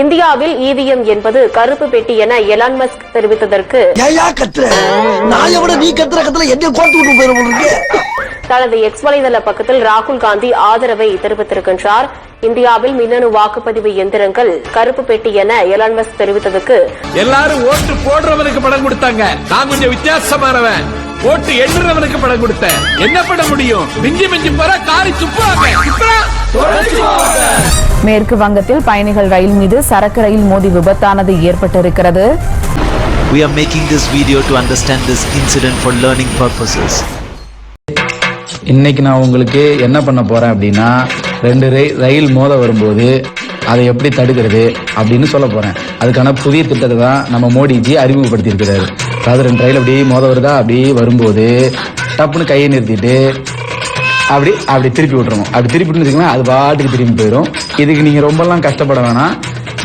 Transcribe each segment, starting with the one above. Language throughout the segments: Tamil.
இந்தியாவில் இவிஎம் என்பது கருப்பு பெட்டி என எலான் மஸ்க் தெரிவித்ததற்கு தனது எக்ஸ் வலைதள பக்கத்தில் ராகுல் காந்தி ஆதரவை தெரிவித்திருக்கின்றார். இந்தியாவில் மின்னணு வாக்குப்பதிவு எந்திரங்கள் கருப்பு பெட்டி என எலான் மஸ்க் தெரிவித்ததற்கு எல்லாரும் ஓட்டு போடுறவனுக்கு படம் கொடுத்தாங்க. நான் கொஞ்சம் வித்தியாசமானவன். ஓட்டு எண்ணுறவனுக்கு படம் கொடுத்தேன். என்ன பண்ண முடியும்? மிஞ்சி மிஞ்சி போற காரி துப்புறாங்க. துப்புறா. மேற்கு வங்கத்தில் பயணிகள் ரயில் மீது சரக்கு ரயில் மோதி விபத்தானது ஏற்பட்டிருக்கிறது. We are making this video to understand this incident for learning purposes. இன்னைக்கு நான் உங்களுக்கு என்ன பண்ண போறேன் அப்படின்னா ரெண்டு ரயில் ரயில் மோத வரும்போது அதை எப்படி தடுக்கிறது அப்படின்னு சொல்ல போறேன். அதுக்கான புதிய திட்டத்தை தான் நம்ம மோடிஜி அறிமுகப்படுத்தி இருக்கிறாரு அதாவது ரெண்டு ரயில் அப்படியே மோத வருதா? அப்படியே வரும்போது டப்புன்னு கையை நிறுத்திட்டு அப்படி அப்படி திருப்பி விட்டுருவோம் அப்படி திருப்பி விட்டுருந்தீங்கன்னா அது பாட்டுக்கு திரும்பி போயிடும். இதுக்கு நீங்கள் ரொம்பலாம் கஷ்டப்பட வேணாம்.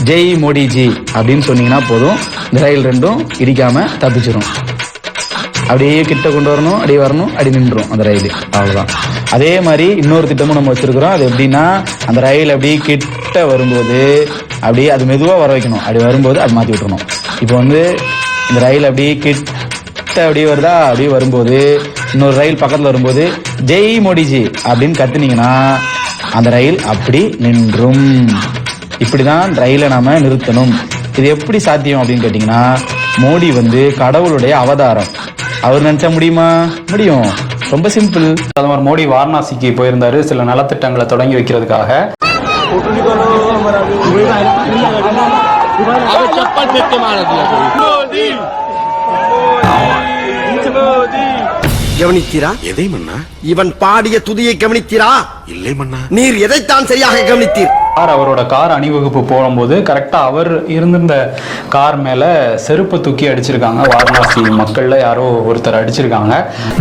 ஜெய் மோடிஜி அப்படின்னு சொன்னீங்கன்னா போதும். இந்த ரயில் ரெண்டும் இடிக்காமல் தப்பிச்சிடும் அப்படியே கிட்ட கொண்டு வரணும் அப்படியே வரணும் அப்படி நின்றுடும் அந்த ரயில். அவ்வளோதான் அதே மாதிரி இன்னொரு திட்டமும் நம்ம வச்சிருக்கிறோம். அது எப்படின்னா அந்த ரயில் அப்படியே கிட்ட வரும்போது அப்படியே அது மெதுவாக வர வைக்கணும். அப்படி வரும்போது அது மாற்றி விட்டுறணும். இப்போ வந்து இந்த ரயில் அப்படியே கிட்ட அப்படியே வருதா? அப்படியே வரும்போது இன்னொரு ரயில் பக்கத்தில் வரும்போது ஜெய் மோடிஜி அப்படின்னு கத்துனீங்கன்னா அந்த ரயில் அப்படி நின்றும். இப்படிதான் ரயிலை நாம நிறுத்தணும். இது எப்படி சாத்தியம் அப்படின்னு கேட்டீங்கன்னா மோடி வந்து கடவுளுடைய அவதாரம். அவர் நினைச்சா முடியுமா? முடியும். ரொம்ப சிம்பிள். பிரதமர் மோடி வாரணாசிக்கு போயிருந்தாரு. சில நலத்திட்டங்களை தொடங்கி வைக்கிறதுக்காக. चप्पल फेंक के मार दिया मोदी! मोदी! मोदी! கவனித்தீரா? எதை மன்னா? இவன் பாடிய துதியை கவனித்தீரா? இல்லை மன்னா. நீர் எதைத்தான் சரியாக கவனித்தீர்? கார் அவரோட கார் அணிவகுப்பு போகும்போது கரெக்டா அவர் இருந்திருந்த கார் மேல செருப்பு தூக்கி அடிச்சிருக்காங்க. வாரணாசி மக்கள்ல யாரோ ஒருத்தர் அடிச்சிருக்காங்க.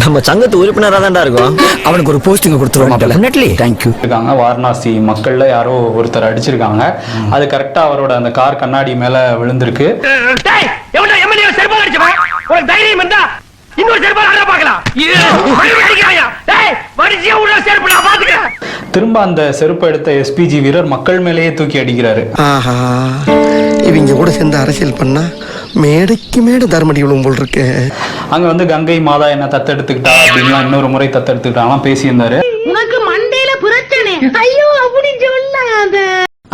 நம்ம சங்கத்து உறுப்பினரா தான்டா இருக்கோம். அவனுக்கு ஒரு போஸ்டிங் கொடுத்துருவோம் தேங்க்யூ இருக்காங்க வாரணாசி மக்கள்ல யாரோ ஒருத்தர் அடிச்சிருக்காங்க. அது கரெக்டா அவரோட அந்த கார் கண்ணாடி மேல விழுந்திருக்கு. உனக்கு தைரியம் இருந்தா இன்னொரு செருப்பா அட பாக்கலாம் வரிசையா உள்ள செருப்பு நான் பாத்துக்கிறேன் திரும்ப அந்த செருப்பு எடுத்த எஸ்பிஜி வீரர் மக்கள் மேலேயே தூக்கி அடிக்கிறாரு. ஆஹா இவங்க கூட சேர்ந்து அரசியல் பண்ணா மேடைக்கு மேடை தர்மடி விழும் போல் இருக்கு. அங்க வந்து கங்கை மாதா என்ன தத்தெடுத்துக்கிட்டா அப்படின்லாம் இன்னொரு முறை தத்தெடுத்துக்கிட்டாலாம் பேசியிருந்தாரு. உனக்கு மண்டையில பிரச்சனை. ஐயோ அப்படி சொல்லாத.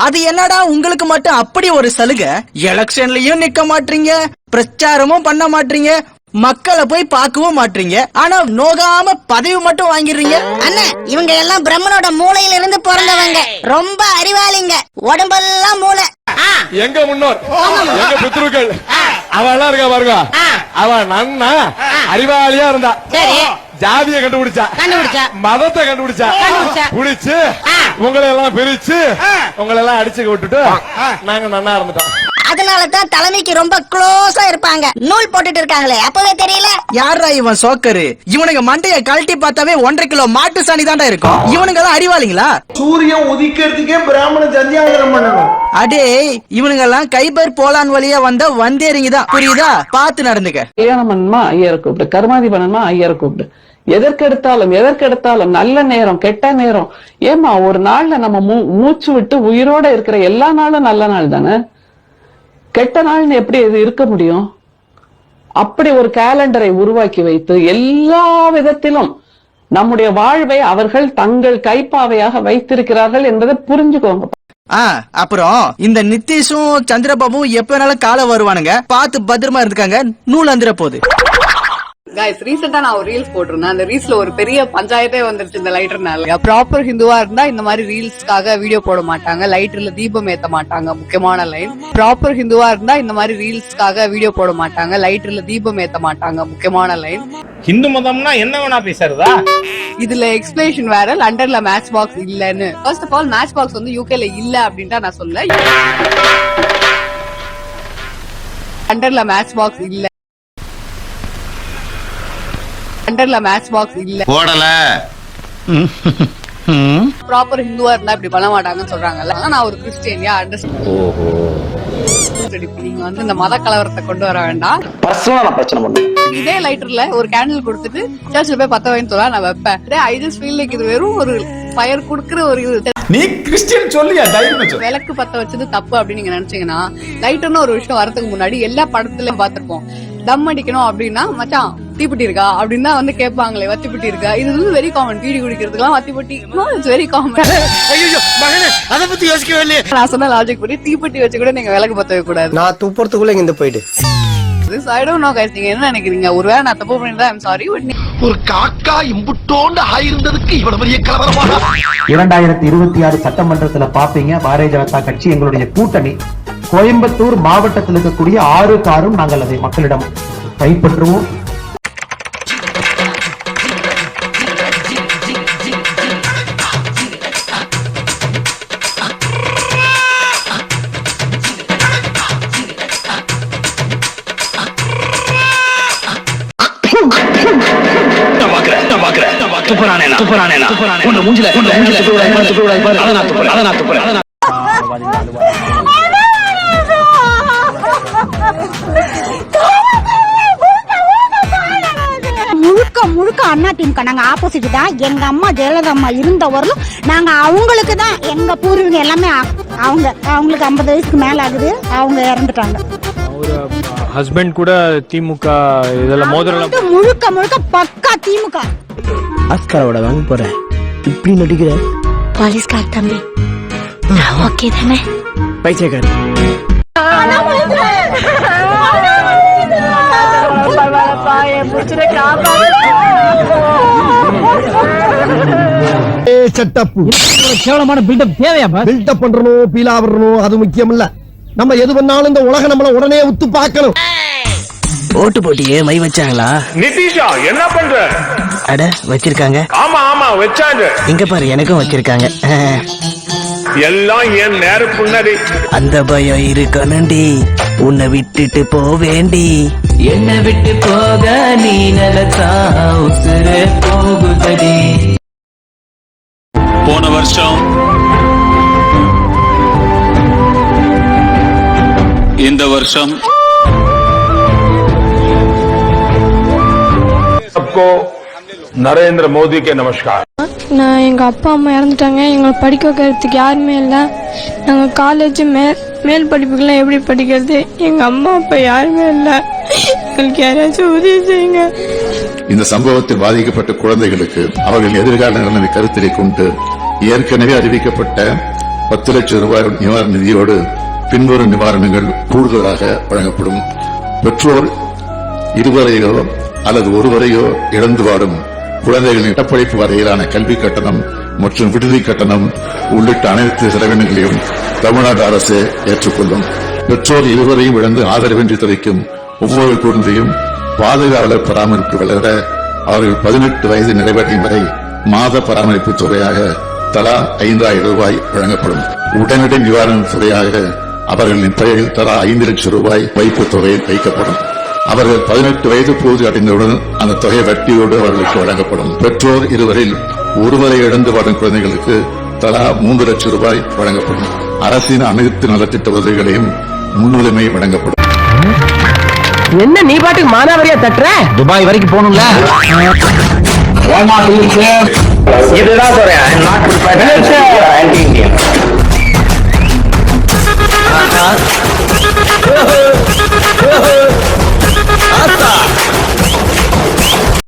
அது என்னடா உங்களுக்கு மட்டும் அப்படி ஒரு சலுகை? எலெக்ஷன்லயும் நிக்க மாட்டீங்க பிரச்சாரமும் பண்ண மாட்டீங்க மக்களை போய் பார்க்கவும் மாட்டீங்க. ஆனா நோகாம பதவி மட்டும் வாங்கிடுறீங்க. அண்ணன் இவங்க எல்லாம் பிரம்மனோட மூளையில இருந்து பிறந்தவங்க. ரொம்ப அறிவாளிங்க. உடம்பெல்லாம் மூளை. எங்க முன்னோர்? எங்க பித்ருக்கள் அவ எல்லாம் இருக்கா பாருங்க. அவ நன்னா அறிவாளியா இருந்தா. ஜாதியை கண்டுபிடிச்சா. கண்டுபிடிச்சா. மதத்தை கண்டுபிடிச்சா. கண்டுபிடிச்சா. புடிச்சு உங்களை எல்லாம் பிரிச்சு உங்களை எல்லாம் அடிச்சு விட்டுட்டு நாங்க நன்னா இருந்துட்டோம். அதனால தான் தலைமைக்கு ரொம்ப க்ளோஸா இருப்பாங்க. நூல் போட்டுட்டு இருக்காங்களே அப்பவே தெரியல. யாரா இவன் சோக்கரு? இவனுங்க மண்டைய கழட்டி பார்த்தாவே ஒன்றரை கிலோ மாட்டு சாணி தான்டா இருக்கும். இவனுங்க எல்லாம் அறிவாளிங்களா சூரியன் உதிக்கிறதுக்கே பிராமண சந்தியாகரம் பண்ணணும். அடே இவனுங்க எல்லாம் கைபர் போலான் வழியா வந்த வந்தேறிங்க தான் புரியுதா? பார்த்து நடந்துக்க. கல்யாணம் பண்ணணுமா? ஐயரை கூப்பிடு. கருமாதி பண்ணணுமா? ஐயரை கூப்பிடு. எதற்கெடுத்தாலும் எதற்கெடுத்தாலும் நல்ல நேரம் கெட்ட நேரம். ஏமா ஒரு நாள்ல நம்ம மூ- மூச்சு விட்டு உயிரோட இருக்கிற எல்லா நாளும் நல்ல நாள் தானே கெட்ட நாள்னு எப்படி இது இருக்க முடியும்? அப்படி ஒரு கேலண்டரை உருவாக்கி வைத்து எல்லா விதத்திலும் நம்முடைய வாழ்வை அவர்கள் தங்கள் கைப்பாவையாக வைத்திருக்கிறார்கள் என்பதை புரிஞ்சுக்கோங்க. அப்புறம் இந்த நிதிஷும் சந்திரபாபும் எப்ப வேணாலும் காலை வருவானுங்க. பார்த்து பத்திரமா இருந்துக்காங்க. நூல் அந்திர போகுது. கைஸ் ரீசெண்டா நான் ஒரு ரீல்ஸ் போட்டிருந்தேன். அந்த ரீல்ஸ்ல ஒரு பெரிய பஞ்சாயத்தே வந்துருச்சு இந்த லைட்டர்னால ப்ராப்பர் ஹிந்துவா இருந்தா இந்த மாதிரி ரீல்ஸ்க்காக வீடியோ போட மாட்டாங்க. லைட்டர்ல தீபம் ஏத்த மாட்டாங்க முக்கியமான லைன் ப்ராப்பர் ஹிந்துவா இருந்தா இந்த மாதிரி ரீல்ஸ்க்காக வீடியோ போட மாட்டாங்க. லைட்டர்ல தீபம் ஏத்த மாட்டாங்க முக்கியமான லைன் ஹிந்து மதம்னா என்ன வேணா பேசுறதா? இதுல எக்ஸ்பிளேஷன் வேற லண்டன்ல மேட்ச் பாக்ஸ் இல்லன்னு. First of all match box வந்து யூகேல இல்ல அப்படின்ட்டு நான் சொல்ல லண்டன்ல மேட்ச் பாக்ஸ் இல்ல. லண்டன்ல மேட்ச் பாக்ஸ் இல்ல. போடல. ப்ராப்பர் ஹிந்துவா இருந்தா இப்படி பண்ண மாட்டாங்கன்னு சொல்றாங்கல்ல. நான் ஒரு கிறிஸ்டியனியா அண்டர்ஸ்டாண்ட் நீங்க வந்து இந்த மத கலவரத்தை கொண்டு வர வேண்டாம். இதே லைட்டர்ல ஒரு கேண்டில் கொடுத்துட்டு சர்ச்சில் போய் பத்த வைன்னு சொல்ல நான் வைப்பேன். ஐ ஜஸ்ட் ஃபீல் லைக் இது வெறும் ஒரு ஃபயர் குடுக்குற ஒரு இது. நீ கிறிஸ்டியன் சொல்லியா? தைரியம் சொல்லு விளக்கு பத்த வச்சது தப்பு அப்படின்னு நீங்க நினைச்சீங்கன்னா லைட்டர்னு ஒரு விஷயம் வரதுக்கு முன்னாடி எல்லா படத்துலயும் பார்த்திருப்போம். தம் அடிக்கணும் அப்படின்னா மச்சான் தீப்பெட்டி இருக்கா? அப்படின்னு தான் வந்து கேட்பாங்களே வத்திப்பெட்டி இருக்கா? இது வந்து வெரி காமன் பீடி குடிக்கிறதுக்குலாம் வத்திப்பெட்டி இட்ஸ் வெரி காமன் அத பத்தி யோசிக்கவே இல்லையே. நான் சொன்ன லாஜிக் படி தீப்பெட்டி வச்சு கூட நீங்க விளக்கு பத்த வைக்க கூடாது. நான் துப்புறதுக்குள்ள இங்க போயிடு. ஐ டோன்ட் நோ கைஸ் நீங்க என்ன நினைக்கிறீங்க? ஒருவேளை நான் தப்பு பண்ணிருந்தா ஐம் சாரி பட் ஒரு காக்கா இம்புட்டோண்டு ஆயிருந்ததுக்கு இவ்வளவு பெரிய கலவரமாக இரண்டாயிரத்தி இருபத்தி ஆறு சட்டமன்றத்துல பாப்பீங்க பாரதிய ஜனதா கட்சி எங்களுடைய கூட்டணி. கோயம்புத்தூர் மாவட்டத்தில் இருக்கக்கூடிய ஆறு காரும் நாங்கள் அதை மக்களிடம் கைப்பற்றுவோம். முழுக்க முழுக்க அண்ணா திமுக. நாங்க ஆப்போசிட் தான். எங்க அம்மா ஜெயலலிதா அம்மா இருந்த வரலும் நாங்க அவங்களுக்கு தான் எங்க பூர்வீகம் எல்லாமே அவங்க அவங்களுக்கு ஐம்பது வயசுக்கு மேல ஆகுது. அவங்க இறந்துட்டாங்க. ஹஸ்பண்ட் கூட திமுக இதெல்லாம் வந்து முழுக்க முழுக்க பக்கா திமுக. ஆஸ்காரோட வாங்க போறேன். இப்படி நடிக்கிற? போலீஸ்கார் தம்பி. ஓகே தானே? பைத்தியக்காரி. செட்டப் கேவலமான பில்டப் தேவையா பில்டப் பண்றணும் பீலா வரணும் அது முக்கியம் இல்ல நம்ம எது பண்ணாலும் இந்த உலகம் நம்மள உடனே உத்து பார்க்கணும். ஓட்டு போட்டியே மை வச்சாங்களா? நிதிஷா என்ன பண்ற? அட வச்சிருக்காங்க. ஆமா ஆமா வச்சாங்க. இங்க பாரு எனக்கும் வச்சிருக்காங்க. எல்லாம் என் நேர புண்ணடி அந்த பயம் இருக்கணும்டி. உன்னை விட்டுட்டு போவேண்டி என்ன விட்டு போக நீ நிலத்தா உசுரே போகுதடி போன வருஷம் இந்த வருஷம் सबको नरेंद्र मोदी के नमस्कार நான் எங்க அப்பா அம்மா இறந்துட்டாங்க எங்களை படிக்க வைக்கிறதுக்கு யாருமே இல்லை நாங்கள் காலேஜ் மேல் மேல் படிப்புக்கெல்லாம் எப்படி படிக்கிறது? எங்கள் அம்மா அப்பா யாருமே இல்லை. எங்களுக்கு யாராச்சும் உதவி செய்யுங்க. இந்த சம்பவத்தில் பாதிக்கப்பட்ட குழந்தைகளுக்கு அவர்கள் எதிர்கால நிலைமை கருத்தில் கொண்டு ஏற்கனவே அறிவிக்கப்பட்ட பத்து லட்சம் ரூபாய் நிவாரண நிதியோடு பின்வரும் நிவாரணங்கள் கூடுதலாக வழங்கப்படும். பெற்றோர் இருவரையோ அல்லது ஒருவரையோ இழந்து வாடும் குழந்தைகளின் இடப்படைப்பு வரையிலான கல்வி கட்டணம் மற்றும் விடுதி கட்டணம் உள்ளிட்ட அனைத்து செலவினங்களையும் தமிழ்நாடு அரசு ஏற்றுக்கொள்ளும். பெற்றோர் இருவரையும் இழந்து ஆதரவின்றி துறைக்கும் ஒவ்வொரு குழந்தையும் பாதுகாவலர் பராமரிப்பு வளர அவர்கள் பதினெட்டு வயது நிறைவடையும் வரை மாத பராமரிப்பு தொகையாக தலா ஐந்தாயிரம் ரூபாய் வழங்கப்படும். உடனடி நிவாரண தொகையாக அவர்களின் பெயரில் தலா ஐந்து லட்சம் ரூபாய் வைப்பு தொகை வைக்கப்படும். அவர்கள் பதினெட்டு வயது பூர்த்தி அடைந்தவுடன் அந்த தொகை வட்டியோடு அவர்களுக்கு வழங்கப்படும். பெற்றோர் இருவரில் ஒருவரை இழந்து வாடும் குழந்தைகளுக்கு தலா மூன்று லட்சம் ரூபாய் வழங்கப்படும். அரசின் அனைத்து நலத்திட்ட உதவிகளையும் முன்னுரிமை வழங்கப்படும். என்ன நீ பாட்டுக்கு மானாவரியா தட்டுற? துபாய் வரைக்கும் போகணும்ல? இதுதான் சொல்றேன்